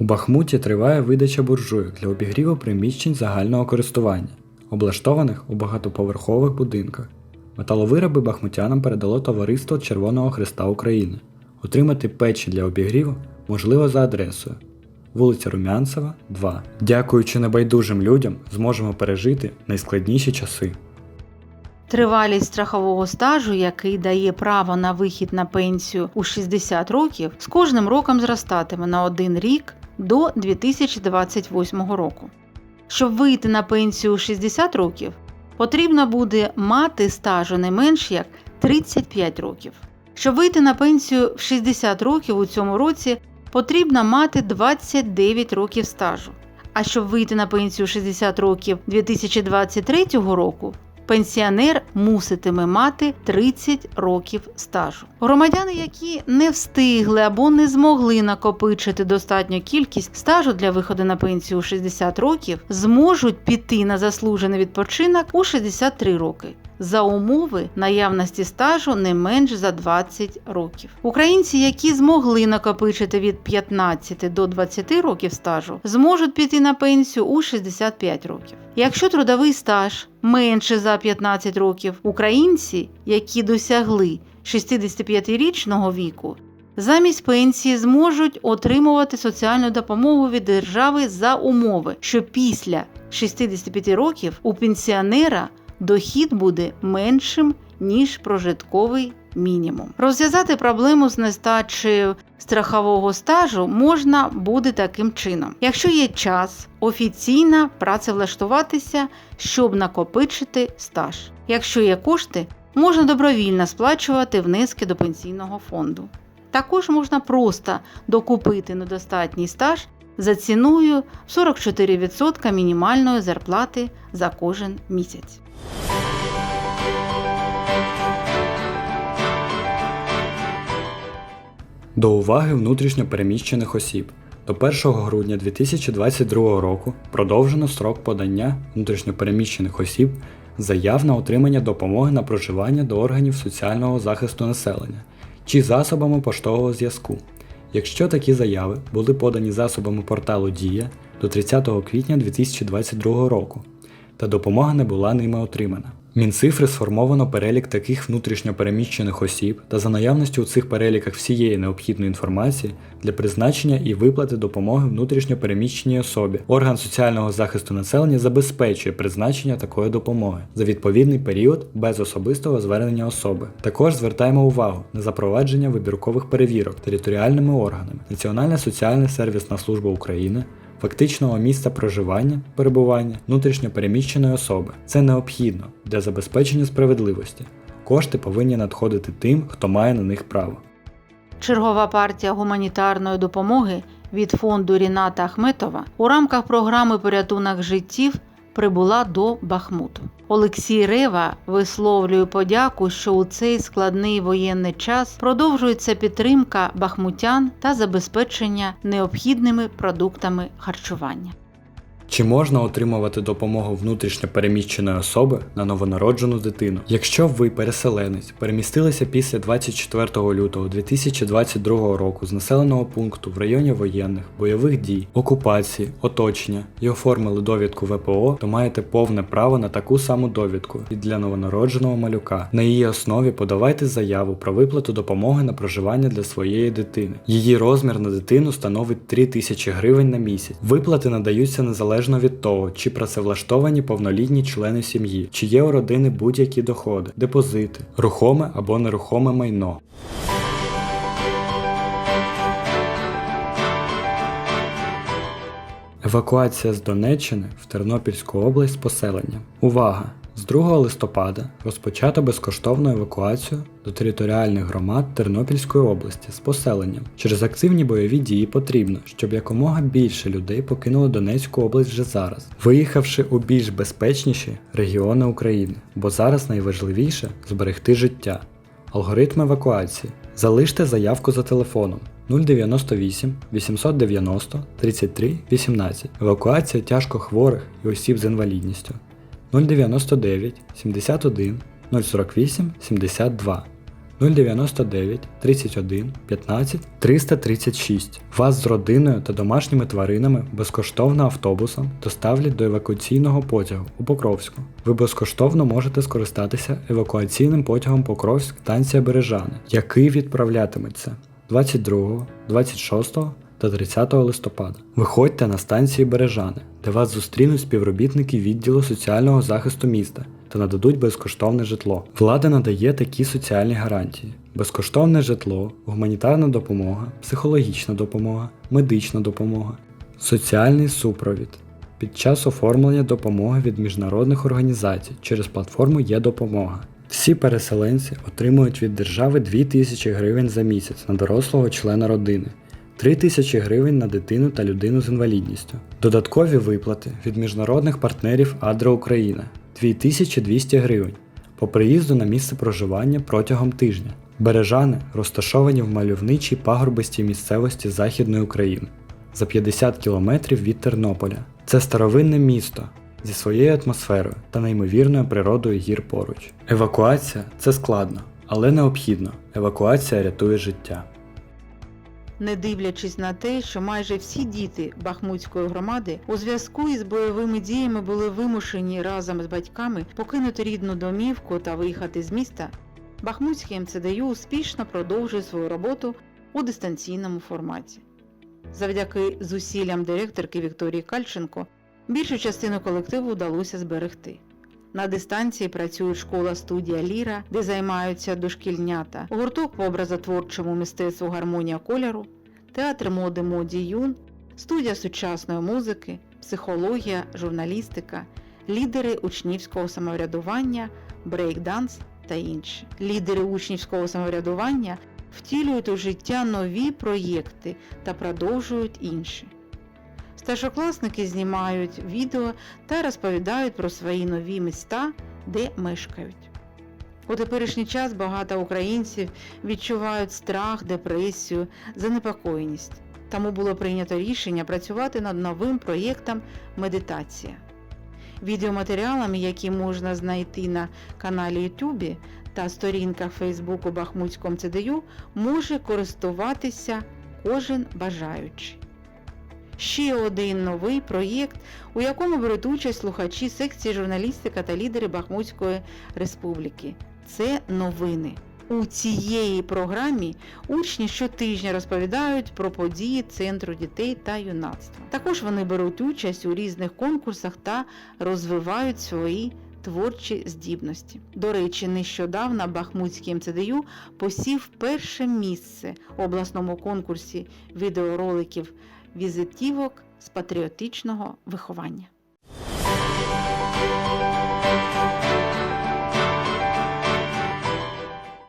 У Бахмуті триває видача буржуйок для обігріву приміщень загального користування, облаштованих у багатоповерхових будинках. Металовироби бахмутянам передало товариство Червоного Христа України. Отримати печі для обігріву можливо за адресою вулиця Румянцева, 2. Дякуючи небайдужим людям, зможемо пережити найскладніші часи. Тривалість страхового стажу, який дає право на вихід на пенсію у 60 років, з кожним роком зростатиме на один рік до 2028 року. Щоб вийти на пенсію 60 років, потрібно буде мати стажу не менш як 35 років. Щоб вийти на пенсію в 60 років у цьому році, потрібно мати 29 років стажу. А щоб вийти на пенсію 60 років 2023 року, пенсіонер муситиме мати 30 років стажу. Громадяни, які не встигли або не змогли накопичити достатню кількість стажу для виходу на пенсію у 60 років, зможуть піти на заслужений відпочинок у 63 роки. За умови наявності стажу не менш за 20 років. Українці, які змогли накопичити від 15 до 20 років стажу, зможуть піти на пенсію у 65 років. Якщо трудовий стаж менше за 15 років, українці, які досягли 65-річного віку, замість пенсії зможуть отримувати соціальну допомогу від держави за умови, що після 65 років у пенсіонера дохід буде меншим ніж прожитковий мінімум. Розв'язати проблему з нестачею страхового стажу можна буде таким чином: якщо є час, офіційно працевлаштуватися, щоб накопичити стаж. Якщо є кошти, можна добровільно сплачувати внески до пенсійного фонду. Також можна просто докупити недостатній стаж за ціною 44% мінімальної зарплати за кожен місяць. До уваги внутрішньо переміщених осіб. До 1 грудня 2022 року продовжено строк подання внутрішньопереміщених осіб заяв на отримання допомоги на проживання до органів соціального захисту населення чи засобами поштового зв'язку. Якщо такі заяви були подані засобами порталу Дія до 30 квітня 2022 року, та допомога не була ними отримана. Мінцифри сформовано перелік таких внутрішньопереміщених осіб та за наявністю у цих переліках всієї необхідної інформації для призначення і виплати допомоги внутрішньопереміщеній особі. Орган соціального захисту населення забезпечує призначення такої допомоги за відповідний період без особистого звернення особи. Також звертаємо увагу на запровадження вибіркових перевірок територіальними органами. Національна соціальна сервісна служба України фактичного місця проживання, перебування внутрішньопереміщеної особи. Це необхідно для забезпечення справедливості. Кошти повинні надходити тим, хто має на них право. Чергова партія гуманітарної допомоги від фонду Ріната Ахметова у рамках програми Порятунок життів прибула до Бахмуту. Олексій Рева висловлює подяку, що у цей складний воєнний час продовжується підтримка бахмутян та забезпечення необхідними продуктами харчування. Чи можна отримувати допомогу внутрішньо переміщеної особи на новонароджену дитину? Якщо ви, переселенець, перемістилися після 24 лютого 2022 року з населеного пункту в районі воєнних, бойових дій, окупації, оточення і оформили довідку ВПО, то маєте повне право на таку саму довідку і для новонародженого малюка. На її основі подавайте заяву про виплату допомоги на проживання для своєї дитини. Її розмір на дитину становить 3 тисячі гривень на місяць. Виплати надаються незалежно залежно від того, чи працевлаштовані повнолітні члени сім'ї, чи є у родини будь-які доходи, депозити, рухоме або нерухоме майно. Евакуація з Донеччини в Тернопільську область з поселенням. Увага! З 2 листопада розпочато безкоштовну евакуацію до територіальних громад Тернопільської області з поселенням. Через активні бойові дії потрібно, щоб якомога більше людей покинуло Донецьку область вже зараз, виїхавши у більш безпечніші регіони України, бо зараз найважливіше зберегти життя. Алгоритм евакуації. Залиште заявку за телефоном 098 890 33 18. Евакуація тяжко хворих і осіб з інвалідністю. 099 71 048 72 099 31 15 336. Вас з родиною та домашніми тваринами безкоштовно автобусом доставлять до евакуаційного потягу у Покровську. Ви безкоштовно можете скористатися евакуаційним потягом Покровськ станція Бережани, який відправлятиметься 22, 26 та 30 листопада. Виходьте на станції Бережани, де вас зустрінуть співробітники відділу соціального захисту міста та нададуть безкоштовне житло. Влада надає такі соціальні гарантії: безкоштовне житло, гуманітарна допомога, психологічна допомога, медична допомога, соціальний супровід. Під час оформлення допомоги від міжнародних організацій через платформу є допомога. Всі переселенці отримують від держави 2000 гривень за місяць на дорослого члена родини, 3000 гривень на дитину та людину з інвалідністю. Додаткові виплати від міжнародних партнерів Адра Україна 2200 гривень по приїзду на місце проживання протягом тижня. Бережани розташовані в мальовничій пагорбистій місцевості Західної України за 50 кілометрів від Тернополя. Це старовинне місто зі своєю атмосферою та неймовірною природою гір поруч. Евакуація це складно, але необхідно. Евакуація рятує життя. Не дивлячись на те, що майже всі діти Бахмутської громади у зв'язку із бойовими діями були вимушені разом з батьками покинути рідну домівку та виїхати з міста, Бахмутський МЦДЮ успішно продовжує свою роботу у дистанційному форматі. Завдяки зусиллям директорки Вікторії Кальченко більшу частину колективу вдалося зберегти. На дистанції працюють школа-студія Ліра, де займаються дошкільнята, гурток по образотворчому мистецтву гармонія кольору, театр моди Моді Юн, студія сучасної музики, психологія, журналістика, лідери учнівського самоврядування, брейк-данс та інші. Лідери учнівського самоврядування втілюють у життя нові проєкти та продовжують інші. Старшокласники знімають відео та розповідають про свої нові міста, де мешкають. У теперішній час багато українців відчувають страх, депресію, занепокоєність. Тому було прийнято рішення працювати над новим проєктом Медитація. Відеоматеріалами, які можна знайти на каналі YouTube та сторінках Фейсбуку Бахмутському ЦДЮ, може користуватися кожен бажаючий ще один новий проєкт, у якому беруть участь слухачі секції журналістика та лідери Бахмутської республіки. Це новини. У цієї програмі учні щотижня розповідають про події Центру дітей та юнацтва. Також вони беруть участь у різних конкурсах та розвивають свої творчі здібності. До речі, нещодавно Бахмутський МЦДЮ посів перше місце у обласному конкурсі відеороликів візитівок з патріотичного виховання.